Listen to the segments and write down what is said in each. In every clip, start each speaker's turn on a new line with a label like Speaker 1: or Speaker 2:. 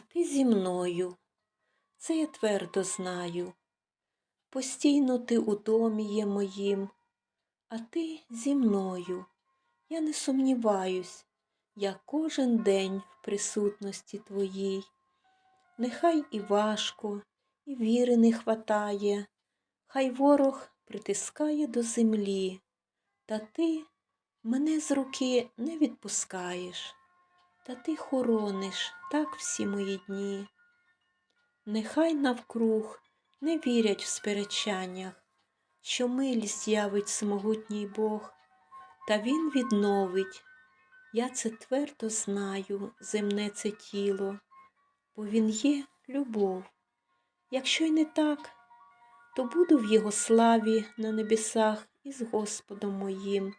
Speaker 1: ти зі мною, це я твердо знаю. Постійно ти у домі є моїм, а ти зі мною. Я не сумніваюсь, я кожен день в присутності твоїй. Нехай і важко, і віри не хватає, хай ворог притискає до землі, та ти мене з руки не відпускаєш, та ти хорониш так всі мої дні. Нехай навкруг не вірять в сперечаннях, що милість явить всемогутній Бог, та Він відновить. Я це твердо знаю, земне це тіло, бо Він є любов. Якщо й не так, то буду в Його славі на небесах із Господом моїм,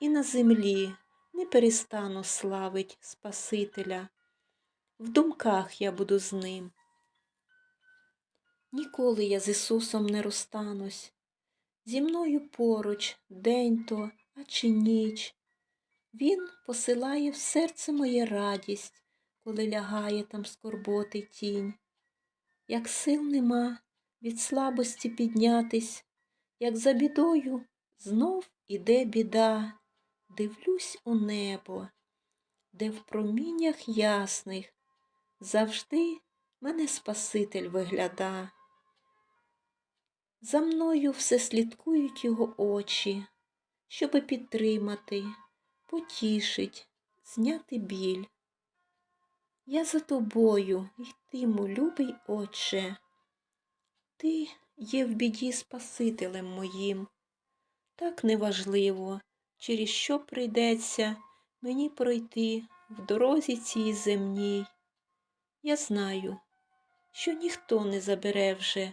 Speaker 1: і на землі не перестану славить Спасителя. В думках я буду з ним. Ніколи я з Ісусом не розстанусь. Зі мною поруч день то, а чи ніч. Він посилає в серце моє радість, коли лягає там скорботи тінь. Як сил нема від слабості піднятись, як за бідою знов іде біда, дивлюсь у небо, де в проміннях ясних завжди мене Спаситель вигляда. За мною все слідкують його очі, щоби підтримати, потішить, зняти біль. Я за тобою йтиму, любий Отче. Ти є в біді Спасителем моїм. Так неважливо, через що прийдеться мені пройти в дорозі цій земній. Я знаю, що ніхто не забере вже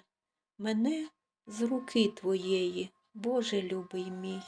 Speaker 1: мене з руки твоєї, Боже любий мій.